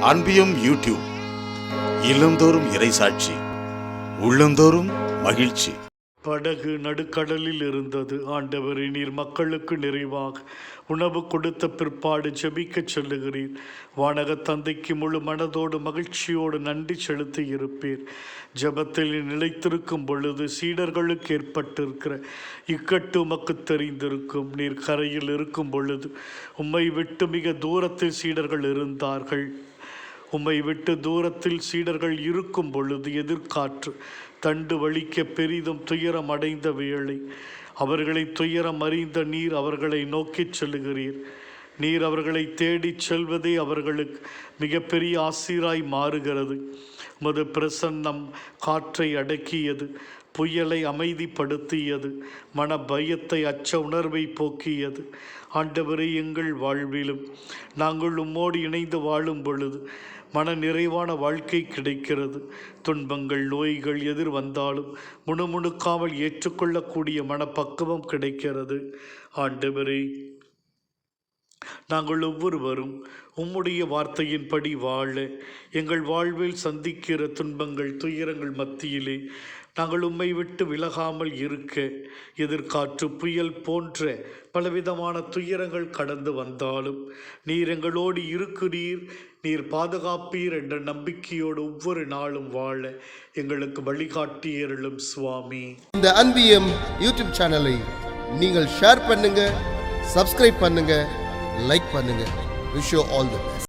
அன்பியும் YouTube இல்லந்தோறும் இறைசாட்சி உள்ளந்தோறும் மகிழ்ச்சி. படகு நடுக்கடலில் இருந்தது. ஆண்டவரை நீர் மக்களுக்கு நிறைவாக உணவு கொடுத்த பிற்பாடு ஜெபிக்கச் செல்லுகிறீர். வானக தந்தைக்கு முழு மனதோடு மகிழ்ச்சியோடு நன்றி செலுத்தி இருப்பீர். ஜெபத்தில் நிலைத்திருக்கும் பொழுது சீடர்களுக்கு ஏற்பட்டிருக்கிற இக்கட்டு உமக்கு தெரிந்திருக்கும். நீர் கரையில் இருக்கும் பொழுது உம்மை விட்டு மிக தூரத்தில் சீடர்கள் இருந்தார்கள். உம்மை விட்டு தூரத்தில் சீடர்கள் இருக்கும் பொழுது எதிர்காற்று தண்டு வலிக்க பெரிதும் துயரம் அடைந்த வேளை. அவர்களை துயரம் அறிந்த நீர் அவர்களை நோக்கிச் செல்லுகிறீர். நீர் அவர்களை தேடிச் செல்வதே அவர்களுக்கு மிகப்பெரிய ஆசீராய் மாறுகிறது. உமது பிரசன்னம் காற்றை அடக்கியது புயலை அமைதிப்படுத்தியது மன பயத்தை அச்ச உணர்வை போக்கியது. ஆண்டவரே எங்கள் வாழ்விலும் நாங்கள் உம்மோடு இணைந்து வாழும் பொழுது மன நிறைவான வாழ்க்கை கிடைக்கிறது. துன்பங்கள் நோய்கள் எதிர் வந்தாலும் முணுமுணுக்காமல் ஏற்றுக்கொள்ளக்கூடிய மனப்பக்குவம் கிடைக்கிறது. ஆண்டவரே நாங்கள் ஒவ்வொருவரும் உம்முடைய வார்த்தையின்படி வாழ எங்கள் வாழ்வில் சந்திக்கிற துன்பங்கள் துயரங்கள் மத்தியிலே நாங்கள் உம்மை விட்டு விலகாமல் இருக்க எதிர்காற்று புயல் போன்ற பலவிதமான துயரங்கள் கடந்து வந்தாலும் நீர் எங்களோடு இருக்கிறீர். நீர் பாதுகாப்பீர் என்ற நம்பிக்கையோடு ஒவ்வொரு நாளும் வாழ எங்களுக்கு வழிகாட்டியருளும் சுவாமி. இந்த அன்பியம் யூடியூப் சேனலை நீங்கள் ஷேர் பண்ணுங்க சப்ஸ்கிரைப் பண்ணுங்க. லைக் பண்ணுங்க wish you all the best